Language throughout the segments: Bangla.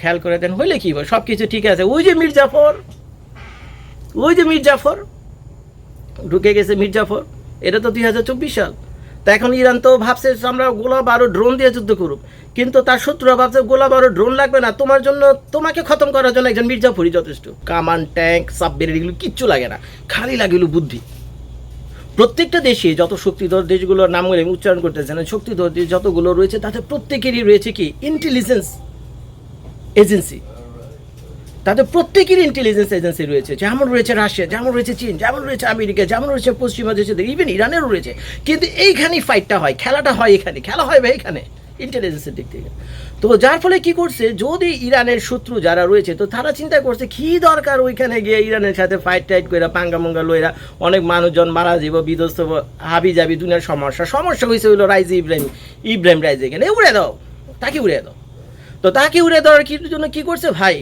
খেয়াল করে দেন, হইলে কি সব কিছু ঠিক আছে। ওই যে মির্জাফর ওই যে মির্জাফর ঢুকে গেছে মির্জাফর এটা তো দুই হাজার চব্বিশ সাল। তা এখন ইরান তো ভাবছে আমরা গোলা বারো ড্রোন দিয়ে যুদ্ধ করুক। কিন্তু তার শত্রুরা ভাবছে গোলা বারো ড্রোন লাগবে না। তোমার জন্য, তোমাকে খতম করার জন্য একজন মির্জাফরই যথেষ্ট। কামান, ট্যাঙ্ক, সাবমেরিন, এগুলো কিচ্ছু লাগে না। খালি লাগিল বুদ্ধি। প্রত্যেকটা দেশে যত শক্তিধর দেশগুলোর আমি উচ্চারণ না শক্তিধর দেশ যতগুলো রয়েছে, তাতে প্রত্যেকেরই রয়েছে কি? Intelligence agency. তাদের প্রত্যেকের ইন্টেলিজেন্স এজেন্সি রয়েছে। যেমন রয়েছে রাশিয়া, যেমন রয়েছে চীন, যেমন রয়েছে আমেরিকা, যেমন রয়েছে পশ্চিমা দেশে ইভেন ইরানেরও রয়েছে। কিন্তু এইখানেই ফাইটটা হয়, খেলাটা হয় এখানে। খেলা হয় ভাই এখানে ইন্টেলিজেন্সের দিক থেকে। তো যার ফলে কি করছে, যদি ইরানের শত্রু যারা রয়েছে, তো তারা চিন্তা করছে, কি দরকার ওইখানে গিয়ে ইরানের সাথে ফাইট টাইট করে পাঙ্গা মঙ্গা লইরা, অনেক মানুষজন মারা যাব বিধ্বস্ত হাবি যাবি, দুনিয়ার সমস্যা। সমস্যা হয়েছে হইল রাইজি ইব্রাহিম ইব্রাহিম রাইজি এখানে। উড়ে দাও, তাকে উড়ে দাও। তো তাকে উড়ে দেওয়ার কি জন্য কি করছে? ভাই,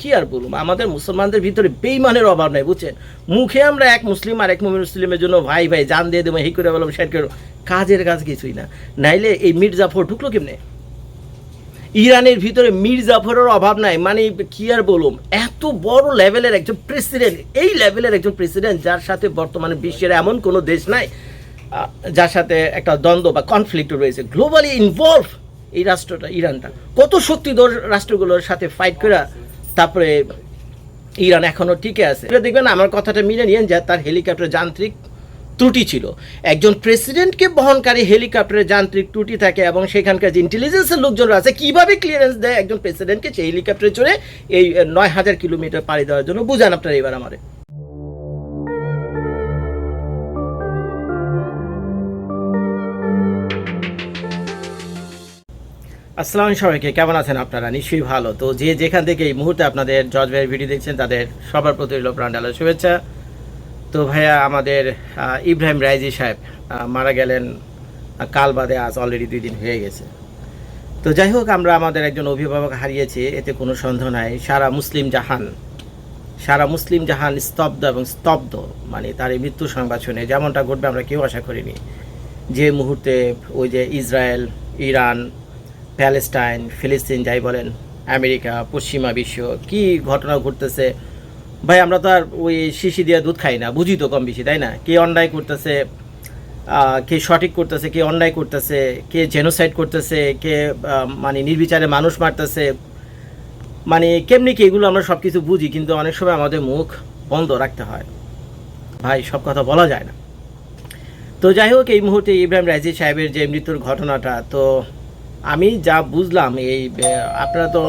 কি আর বলব? আমাদের মুসলমানদের ভিতরে বেইমানের অভাব নাই, বুঝছেন? মুখে আমরা এক মুসলিম আর এক মুমিন মুসলিমের জন্য, ভাই ভাই, জান দিয়ে দেবো হি করে বললাম শেয়ার করো কাজের কাজ কিছুই না। নাইলে এই মির্জাফর ঢুকলো কেমনে? ইরানের ভিতরে মীর জাফরের অভাব নাই। মানে কি আর বলুম এত বড় লেভেলের একজন প্রেসিডেন্ট, এই লেভেলের একজন প্রেসিডেন্ট যার সাথে বর্তমানে বিশ্বের এমন কোনো দেশ নাই যার সাথে একটা দ্বন্দ্ব বা কনফ্লিক্ট রয়েছে। গ্লোবালি ইনভলভ এই রাষ্ট্রটা, ইরানটা। কত শক্তিধর রাষ্ট্রগুলোর সাথে ফাইট করে তারপরে ইরান এখনও টিকে আছে। এটা দেখবেন, আমার কথাটা মিলে নিয়েন যে তার হেলিকপ্টার যান্ত্রিক ত্রুটি ছিল। একজন প্রেসিডেন্টকে বহনকারী হেলিকপ্টারের যান্ত্রিক ত্রুটি থাকে এবং সেখানকার যে ইন্টেলিজেন্সের লোকজনরা আছে কীভাবে ক্লিয়ারেন্স দেয় একজন প্রেসিডেন্টকে সেই হেলিকপ্টারে চড়ে এই নয় হাজার কিলোমিটার পাড়ি দেওয়ার জন্য? বুঝান আপনারা এবার আমারে। আসসালাম সবাইকে, কেমন আছেন আপনারা? নিশ্চয়ই ভালো। তো যে যেখান থেকে এই মুহূর্তে আপনাদের জজ ভাইয়ের ভিডিও দেখছেন, তাদের সবার প্রতি রইল প্রাণডালের শুভেচ্ছা। তো ভাইয়া, আমাদের ইব্রাহিম রাইজি সাহেব মারা গেলেন কাল বাদে, আজ অলরেডি দুই দিন হয়ে গেছে। তো যাই হোক, আমরা আমাদের একজন অভিভাবক হারিয়েছি, এতে কোনো সন্দেহ নাই। সারা মুসলিম জাহান, সারা মুসলিম জাহান স্তব্ধ এবং স্তব্ধ মানে তার এই মৃত্যু সংবাদ শুনে। যেমনটা ঘটবে, আমরা কেউ আশা করিনি। যে মুহূর্তে ওই যে ইসরায়েল, ইরান প্যালেস্টাইন, ফিলিস্তিন যাই বলেন, আমেরিকা, পশ্চিমা বিশ্ব, কি ঘটনা ঘটতেছে? ভাই, আমরা তো আর ওই শিশি দিয়ে দুধ খাই না, বুঝি তো কম বেশি, তাই না? কে অন্যায় করতেছে কে সঠিক করতেছে, কে অন্যায় করতেছে, কে জেনোসাইড করতেছে, কে মানে নির্বিচারে মানুষ মারতেছে মানে কেমনি কি এগুলো আমরা সব কিছু বুঝি, কিন্তু অনেক সময় আমাদের মুখ বন্ধ রাখতে হয়। ভাই, সব কথা বলা যায় না। তো যাই হোক, এই মুহূর্তে ইব্রাহিম রাজি সাহেবের যে মৃত্যুর ঘটনাটা, তো আমি যা বুঝলাম, এই আপনারা তো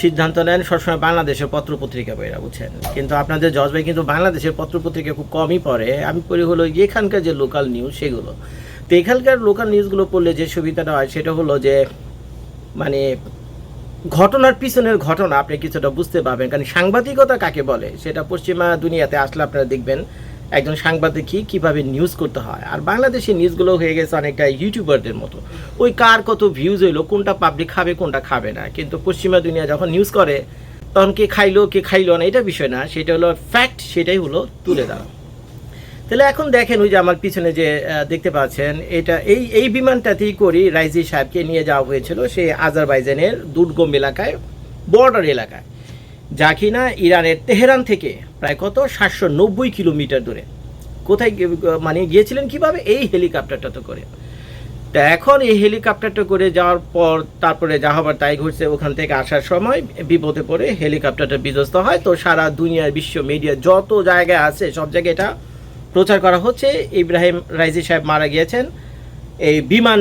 সিদ্ধান্ত নেন সবসময় বাংলাদেশের পত্রপত্রিকা বইরা বুঝছেন কিন্তু আপনাদের জজ ভাই কিন্তু বাংলাদেশের পত্রপত্রিকা খুব কমই পড়ে। আমি পড়ি হলো এখানকার যে লোকাল নিউজ সেগুলো। তো এখানকার লোকাল নিউজগুলো পড়লে যে সুবিধাটা হয় সেটা হলো যে মানে ঘটনার পিছনের ঘটনা আপনি কিছুটা বুঝতে পারবেন। কারণ সাংবাদিকতা কাকে বলে? সেটা পশ্চিমা দুনিয়াতে আসলে আপনারা দেখবেন। একজন সাংবাদিকই কীভাবে নিউজ করতে হয়? আর বাংলাদেশের নিউজগুলো হয়ে গেছে অনেকটা ইউটিউবারদের মতো। ওই কার কত ভিউজ হইল, কোনটা পাবলিক খাবে, কোনটা খাবে না। কিন্তু পশ্চিমা দুনিয়া যখন নিউজ করে, তখন কে খাইলো কে খাইলো না, এটা বিষয় না। সেটা হলো ফ্যাক্ট সেটাই হলো তুলে দেওয়া তাহলে এখন দেখেন ওই যে আমার পিছনে যে দেখতে পাচ্ছেন, এটা এই এই বিমানটাতেই করি রাইজি সাহেবকে নিয়ে যাওয়া হয়েছিল সেই আজারবাইজানের দুর্গম এলাকায় বর্ডার এলাকায়। যা কিনা ইরানের তেহরান থেকে প্রায় কত? সাতশো নব্বই কিলোমিটার দূরে। কোথায় মানে গিয়েছিলেন কীভাবে? এই হেলিকপ্টারটা তো করে। তা এখন এই হেলিকপ্টারটা করে যাওয়ার পর তারপরে যা হবার তাই ঘটছে, ওখান থেকে আসার সময় বিপদে পড়ে হেলিকপ্টারটা বিধ্বস্ত হয়। তো সারা দুনিয়ার বিশ্ব মিডিয়া যত জায়গায় আছে, সব জায়গায় এটা প্রচার করা হচ্ছে। ইব্রাহিম রাইজি সাহেব মারা গিয়েছেন। এই বিমান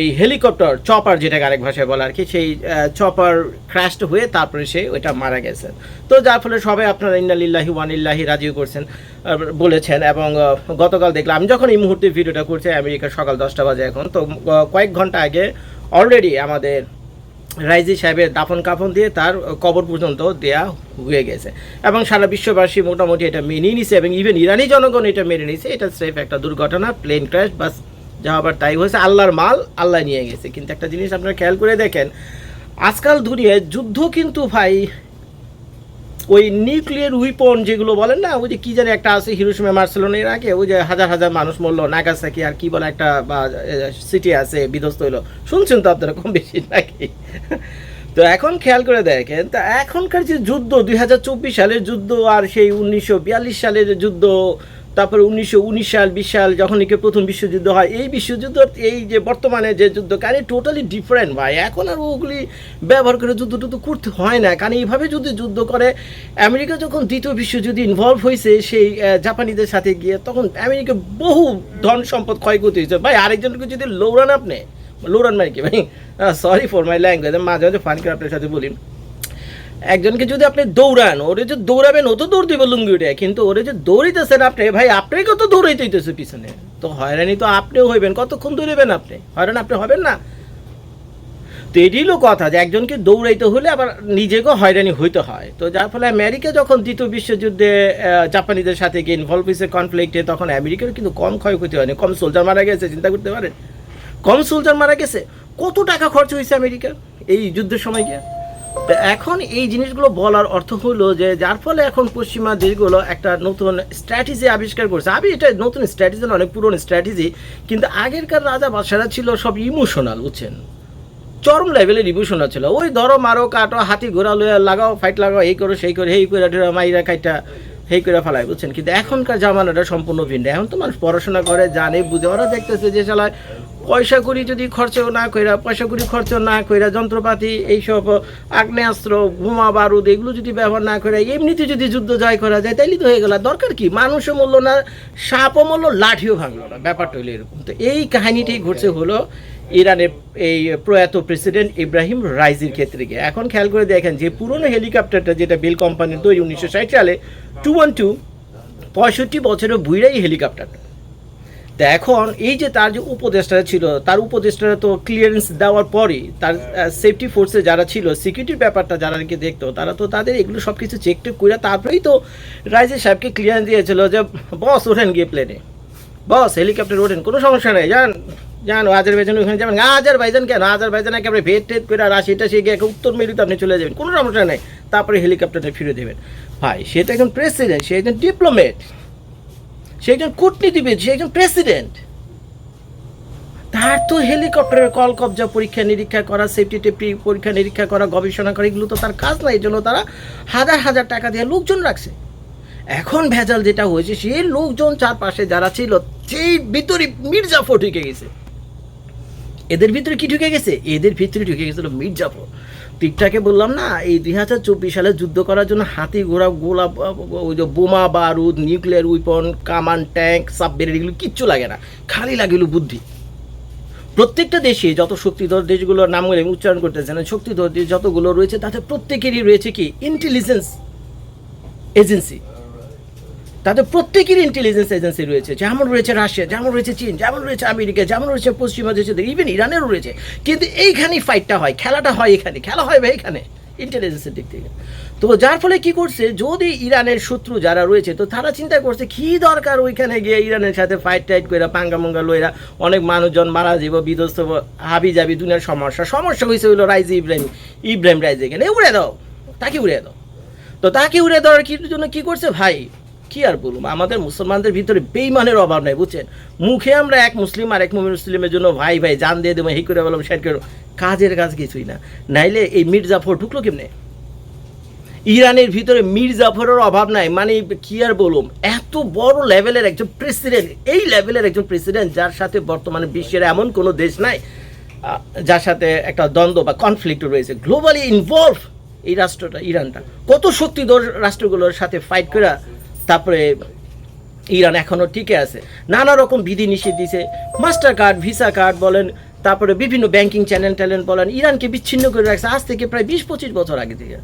এই হেলিকপ্টার চপার যেটাকে আরেক ভাষায় বলা আর কি, সেই চপার ক্র্যাশড হয়ে তারপরে সে ওইটা মারা গেছে। তো যার ফলে সবাই আপনারা ইন্নালিল্লাহি ওয়ানিল্লাহি রাজিও করছেন বলেছেন এবং গতকাল দেখলাম, আমি যখন এই মুহূর্তে ভিডিওটা করছি আমেরিকার সকাল দশটা বাজে এখন, তো কয়েক ঘণ্টা আগে অলরেডি আমাদের রাইজি সাহেবের দাফন কাফন দিয়ে তার কবর পর্যন্ত দেয়া হয়ে গেছে। এবং সারা বিশ্ববাসী মোটামুটি এটা মেনে নিছে এবং ইভেন ইরানি জনগণ এটা মেনে নিছে। এটা স্রেফ একটা দুর্ঘটনা প্লেন ক্র্যাশ বাস যা আবার তাই হয়েছে, আল্লাহর মাল আল্লাহ নিয়ে গেছে। কিন্তু একটা জিনিস আপনারা খেয়াল করে দেখেন, আজকাল দুনিয়ায় যুদ্ধ কিন্তু ভাই, ওই নিউক্লিয়ার উইপন যেগুলো বলেন না, ওই যে কি জানি একটা আছে হিরোসীমা মার্সেলোনা এর আগে, ওই যে হাজার হাজার মানুষ মরলো নাগাসাকি আর কি বলে একটা, বা সিটি আছে, বিধ্বস্ত হইল। শুনছেন তো আপনারা কম বেশি নাকি? তো এখন খেয়াল করে দেখেন, তা এখনকার যে যুদ্ধ, দুই হাজার চব্বিশ সালের যুদ্ধ আর সেই উনিশশো সালের যুদ্ধ তারপরে উনিশশো উনিশ সাল, বিশ সাল যখন একে প্রথম বিশ্বযুদ্ধ হয়, এই বিশ্বযুদ্ধ, এই যে বর্তমানে যে যুদ্ধ কারণ টোটালি ডিফারেন্ট ভাই। এখন আর ওগুলি ব্যবহার করে যুদ্ধ টুদ্ধ করতে হয় না। কারণ এইভাবে যদি যুদ্ধ করে, আমেরিকা যখন দ্বিতীয় বিশ্বযুদ্ধে ইনভলভ হয়েছে সেই জাপানিদের সাথে গিয়ে, তখন আমেরিকা বহু ধন সম্পদ ক্ষয়ক্ষতি হয়েছে। ভাই, আরেকজনকে যদি লৌড়ান আপনি লৌড়ান মানে কি ভাই? সরি ফর মাই ল্যাঙ্গুয়েজ মাঝে মাঝে ফান করে আপনার সাথে বলি। একজনকে যদি আপনি দৌড়ান, ওরে যে দৌড়াবেন, ও তো দৌড় দিবে লুঙ্গি উঠে কিন্তু ওরে যে দৌড়িতেছেন আপনি, ভাই আপনাকে কত দৌড়াইতে হইতেছে পিছনে? তো হয়রানি তো আপনিও হইবেন, কতক্ষণ দৌড়াবেন আপনি? হয়রান আপনি হবেন না। তো এটি হলো কথা যে একজনকে দৌড়াইতে হলে আবার নিজেকেও হয়রানি হইতে হয়। তো যার ফলে আমেরিকা যখন দ্বিতীয় বিশ্বযুদ্ধে জাপানিদের সাথে গিয়ে ইনভলভ হয়েছে কনফ্লিক্টে তখন আমেরিকার কিন্তু কম ক্ষয়ক্ষতি হয়নি। কম সোলজার মারা গেছে, চিন্তা করতে পারেন? কম সোলজার মারা গেছে? কত টাকা খরচ হয়েছে আমেরিকার এই যুদ্ধের সময় গিয়ে? এখন এই জিনিসগুলো বলার অর্থ হলো যে যার ফলে এখন পশ্চিমা দেশগুলো একটা নতুন স্ট্র্যাটেজি আবিষ্কার করছে। আমি এটা নতুন স্ট্র্যাটেজি অনেক পুরনো স্ট্র্যাটেজি কিন্তু আগেরকার রাজা বাদশারা ছিল সব ইমোশনাল বুঝছেন? চরম লেভেলের ইমোশনাল ছিল। ওই ধরো মারো, কাটো, হাতি ঘোরা লইয়া লাগাও ফাইট লাগাও, এই করো, সেই করে এই করে ঢেরা মাইরা খাইটা, হেই করে ফেলায়, বুঝছেন? কিন্তু এখনকার জামানাটা সম্পূর্ণ ভিন্ন। এখন তো মানুষ পড়াশোনা করে, জানে, বুঝে। ওরা দেখতেছে যে চালায় পয়সা করি যদি খরচ না কইরা, পয়সা করি খরচ না কইরা, যন্ত্রপাতি, এইসব, আগ্নেয়াস্ত্র, বোমা, বারুদ, এগুলো যদি ব্যবহার না করে এমনিতে যদি যুদ্ধ জয় করা যায়, তাইলে তো হয়ে গেল। দরকার কি? মানুষও মূল্য না, সাপও মূল্য লাঠিও ভাঙলো না। ব্যাপারটা হলো এরকম। তো এই কাহিনীটি ঘটছে হলো ইরানের এই প্রয়াত প্রেসিডেন্ট ইব্রাহিম রাইজির ক্ষেত্রে গিয়ে। এখন খেয়াল করে দেখেন যে পুরনো হেলিকপ্টারটা যেটা বেল কোম্পানির তৈরি উনিশশো ষাট সালে, টু ওয়ান টু, পঁয়ষট্টি বছরের বুইরাই হেলিকপ্টারটা। তো এখন এই যে তার যে উপদেষ্টা ছিল, তার উপদেষ্টারা তো ক্লিয়ারেন্স দেওয়ার পরই তার সেফটি ফোর্সে যারা ছিল সিকিউরিটির ব্যাপারটা যারা আর কি দেখতো, তারা তো তাদের এগুলো সব কিছু চেক টেক করে তারপরেই তো রাইজের সাহেবকে ক্লিয়ারেন্স দিয়েছিল যে, বস, ওঠেন গিয়ে প্লেনে বস হেলিকপ্টার ওঠেন, কোনো সমস্যা নেই, যান যান আজার বাইজান ওখানে যাবেন। আজার বাইজান কেন? আজার বাইজান একেবারে ভেট টেট করে রাশিটা সে গিয়ে উত্তর মেরুতে আপনি চলে যাবেন, কোনো সমস্যা নেই। তারপরে হেলিকপ্টারটা ফিরে দেবেন। ভাই, সে তো একজন প্রেসিডেন্ট সে একজন ডিপ্লোমেট সে একজন কূটনীতিবিদ, সে একজন প্রেসিডেন্ট তার তো হেলিকপ্টারের কল কবজা পরীক্ষা, নিরীক্ষা করা সেফটি টেফটি পরীক্ষা, নিরীক্ষা করা, গবেষণা করা, এগুলো তো তার কাজ না এই জন্য তারা হাজার হাজার টাকা দিয়ে লোকজন রাখছে। এখন ভেজাল যেটা হয়েছে সেই লোকজন চারপাশে যারা ছিল, সেই ভিতরে মির্জা ফটিকে গেছে। এদের ভিতরে কি ঢুকে গেছে? এদের ভিতরে ঢুকে গেছিল মির্জাফর ঠিকঠাকে বললাম, না, এই দুই হাজার চব্বিশ সালে যুদ্ধ করার জন্য হাতি ঘোড়া, গোলা, ওই যে বোমা, বারুদ, নিউক্লিয়ার উইপন কামান ট্যাঙ্ক সাবমেরিন এগুলো কিচ্ছু লাগে না। খালি লাগিল বুদ্ধি। প্রত্যেকটা দেশে যত শক্তিধর দেশগুলোর নামগুলো আমি উচ্চারণ করতেছেন, শক্তিধর দেশ যতগুলো রয়েছে, তাতে প্রত্যেকেরই রয়েছে কি? ইন্টেলিজেন্স এজেন্সি তাদের প্রত্যেকের ইন্টেলিজেন্স এজেন্সি রয়েছে। যেমন রয়েছে রাশিয়া, যেমন রয়েছে চীন, যেমন রয়েছে আমেরিকা, যেমন রয়েছে পশ্চিমা দেশে ইভেন ইরানেরও রয়েছে। কিন্তু এইখানেই ফাইটটা হয়, খেলাটা হয় এখানে। খেলা হয় ভাই এখানে ইন্টেলিজেন্সের দিক থেকে। তো যার ফলে কি করছে, যদি ইরানের শত্রু যারা রয়েছে, তো তারা চিন্তা করছে, কি দরকার ওইখানে গিয়ে ইরানের সাথে ফাইট টাইট করে পাঙ্গা মঙ্গা লইরা, অনেক মানুষজন মারা যাব বিধ্বস্ত হাবি যাবি, দুনিয়ার সমস্যা। সমস্যা হয়েছে হইল রাইজি ইব্রাহিম ইব্রাহিম রাইজি এখানে। উড়ে দাও, তাকে উড়ে দাও। তো তাকে উড়ে দেওয়ার জন্য কি করছে? ভাই কি আর বলুম আমাদের মুসলমানদের ভিতরে বেইমানের অভাব নাই, বুঝছেন? মুখে আমরা এক মুসলিম আর এক মুসলিমের জন্য ভাই ভাই, জান দিয়ে দেবো এই করে বললাম সেট করে কাজের কাজ কিছুই না। নাইলে এই মির্জাফর ঢুকলো কেমনে? ইরানের ভিতরে মীর জাফরের অভাব নাই মানে কি আর বলুম এত বড় লেভেলের একজন প্রেসিডেন্ট এই লেভেলের একজন প্রেসিডেন্ট যার সাথে বর্তমানে বিশ্বের এমন কোনো দেশ নাই যার সাথে একটা দ্বন্দ্ব বা কনফ্লিক্ট রয়েছে। গ্লোবালি ইনভলভ এই রাষ্ট্রটা, ইরানটা। কত শক্তিধর রাষ্ট্রগুলোর সাথে ফাইট করে তারপরে ইরান এখনও টিকে আছে। নানা রকম বিধি নিষেধ দিছে। মাস্টার কার্ড, ভিসা কার্ড বলেন, তারপরে বিভিন্ন ব্যাংকিং চ্যানেল ট্যানেল বলেন, ইরানকে বিচ্ছিন্ন করে রাখছে আজ থেকে প্রায় বিশ পঁচিশ বছর আগে থেকে।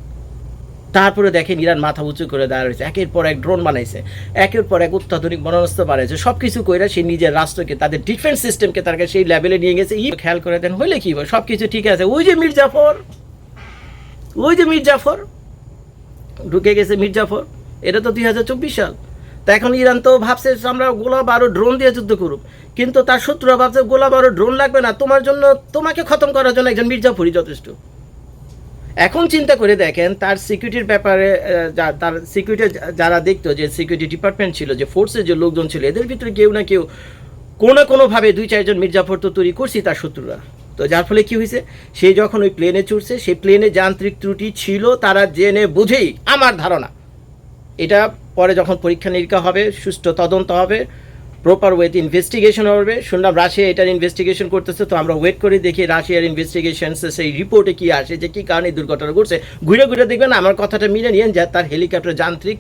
তারপরে দেখেন ইরান মাথা উঁচু করে দাঁড়িয়ে রয়েছে। একের পর এক ড্রোন বানাইছে, একের পর এক অত্যাধুনিক বনাস্ত্র বানাইছে। সব কিছু কইরা সে নিজের রাষ্ট্রকে, তাদের ডিফেন্স সিস্টেমকে তার সেই লেভেলে নিয়ে গেছে। ই খেয়াল করে দেন, হইলে কি সব কিছু ঠিক আছে। ওই যে মির্জাফর, ওই যে মির্জাফর, ঢুকে গেছে মীর জাফর এটা তো দুই হাজার চব্বিশ সাল। তা এখন ইরান তো ভাবছে আমরা গোলা বারো ড্রোন দিয়ে যুদ্ধ করুক। কিন্তু তার শত্রুরা ভাবছে গোলা বারো ড্রোন লাগবে না, তোমার জন্য তোমাকে খতম করার জন্য একজন মির্জাফরই যথেষ্ট। এখন চিন্তা করে দেখেন, তার সিকিউরিটির ব্যাপারে তার সিকিউরিটি যারা দেখতো যে সিকিউরিটি ডিপার্টমেন্ট ছিল, যে ফোর্সের যে লোকজন ছিল, এদের ভিতরে কেউ না কেউ, কোনো কোনোভাবে দুই চারজন মির্জাফর তো তৈরি করছি তার শত্রুরা। তো যার ফলে কি হয়েছে? সে যখন ওই প্লেনে চড়ছে, সেই প্লেনে যান্ত্রিক ত্রুটি ছিল, তারা জেনে বুঝেই, আমার ধারণা এটা পরে যখন পরীক্ষা নিরীক্ষা হবে, সুষ্ঠু তদন্ত হবে প্রপার ওয়েতে ইনভেস্টিগেশন হবে। শুনলাম রাশিয়া এটার ইনভেস্টিগেশন করতেছে, তো আমরা ওয়েট করে দেখি রাশিয়ার ইনভেস্টিগেশন সেই রিপোর্টে কি আসে, যে কী কারণে দুর্ঘটনা ঘটছে। ঘুরে ঘুরে দেখবেন, আমার কথাটা মিলে নিয়েন যে তার হেলিকপ্টার যান্ত্রিক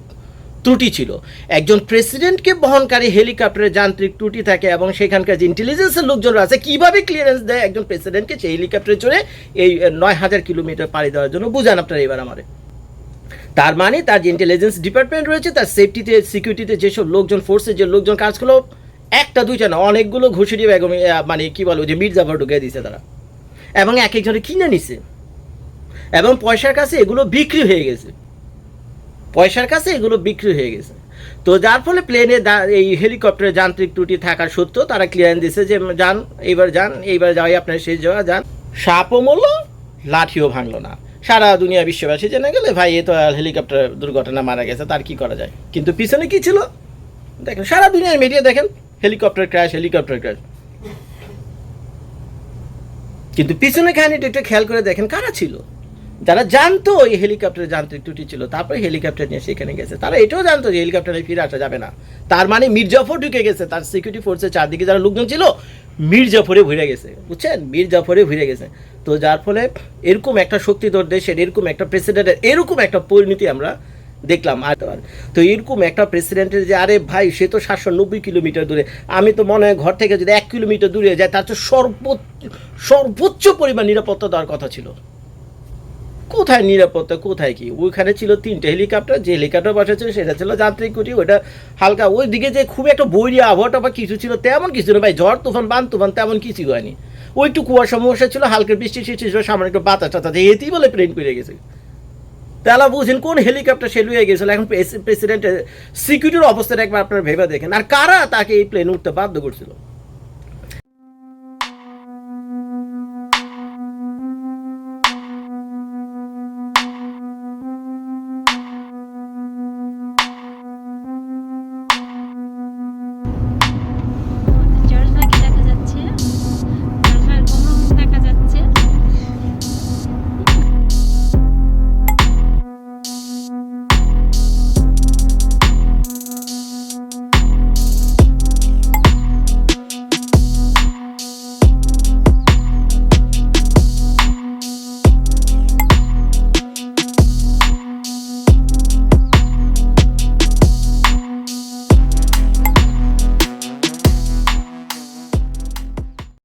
ত্রুটি ছিল। একজন প্রেসিডেন্টকে বহনকারী হেলিকপ্টারের যান্ত্রিক ত্রুটি থাকে এবং সেখানকার যে ইন্টেলিজেন্সের লোকজনরা আছে, কীভাবে ক্লিয়ারেন্স দেয় একজন প্রেসিডেন্টকে সেই হেলিকপ্টারে চড়ে এই নয় হাজার কিলোমিটার পাড়ি দেওয়ার জন্য? বুঝান আপনারা এবার আমারে। তার মানে তার যে ইন্টেলিজেন্স ডিপার্টমেন্ট রয়েছে, তার সেফটিতে সিকিউরিটিতে যেসব লোকজন ফোর্সের যে লোকজন কাজ করল, একটা, দুইটা না, অনেকগুলো ঘুষুরি বেগম মানে কি বলব যে মির্জাফর ঢুকিয়ে দিছে তারা। এবং এক একজনে কিনে নিছে। এবং পয়সার কাছে এগুলো বিক্রি হয়ে গেছে। পয়সার কাছে এগুলো বিক্রি হয়ে গেছে। তো যার ফলে প্লেনে এই হেলিকপ্টারের যান্ত্রিক ত্রুটি থাকার সত্ত্বেও তারা ক্লিয়ারেন্স দিছে যে, যান, এইবার যান, এইবার যাওয়াই আপনার শেষ যাওয়া, যান। সাপও মরল, লাঠিও ভাঙলো না। সারা দুনিয়া বিশ্ববাসী জেনে গেলে, ভাই, এ তো হেলিকপ্টার দুর্ঘটনা মারা গেছে, তার কি করা যায়? কিন্তু পিছনে কি ছিল? দেখেন, সারা দুনিয়ার মিডিয়া দেখেন হেলিকপ্টার ক্র্যাশ হেলিকপ্টার ক্র্যাশ কিন্তু পিছনে কাহিনীটা একটু খেয়াল করে দেখেন, কারা ছিল? যারা জানতো এই হেলিকপ্টারের যান্ত্রিক ত্রুটি ছিল, তারপরে হেলিকপ্টার নিয়ে সেখানে গেছে। তারা এটাও জানতো যে হেলিকপ্টারে ফিরে আসা যাবে না। তার মানে মির্জাফর ঢুকে গেছে, তার সিকিউরিটি ফোর্সের চারদিকে যারা লোকজন ছিল, মির্জাফরে ঘুরে গেছে। বুঝছেন? মির্জাফরে ঘুরে গেছে। তো যার ফলে এরকম একটা শক্তিধর দেশের, এরকম একটা প্রেসিডেন্টের এরকম একটা পরিণতি আমরা দেখলাম। আর তো এরকম একটা প্রেসিডেন্টের যে, আরে ভাই, সে তো সাতশো নব্বই কিলোমিটার দূরে। আমি তো মনে হয় ঘর থেকে যদি এক কিলোমিটার দূরে যায় তার তো সর্বোচ্চ সর্বোচ্চ পরিমাণ নিরাপত্তা দেওয়ার কথা ছিল। কোথায় নিরাপত্তা, কোথায় কি? ওইখানে ছিল তিনটে হেলিকপ্টার, যে হেলিকপ্টার বসা ছিল সেটা ছিল যান্ত্রিক কুটি ওটা হালকা ওই দিকে যে খুব একটা বৈরিয়া আবহাওয়াটা বা কিছু ছিল, তেমন কিছু না ভাই, ঝড়, তুফান, বান, তুফান, তেমন কিছু হয়নি। ওই একটু কুয়াশা সমস্যা ছিল, হালকা বৃষ্টি, সৃষ্টি ছিল সামনে একটু বাতাস টাতাস এতেই বলে প্লেন করে গেছে। তাহলে বুঝেন কোন হেলিকপ্টার সে লুয়ে গেছিল, এখন প্রেসিডেন্টের সিকিউরিটির অবস্থাটা একবার আপনারা ভেবে দেখেন। আর কারা তাকে এই প্লেন উঠতে বাধ্য করছিল?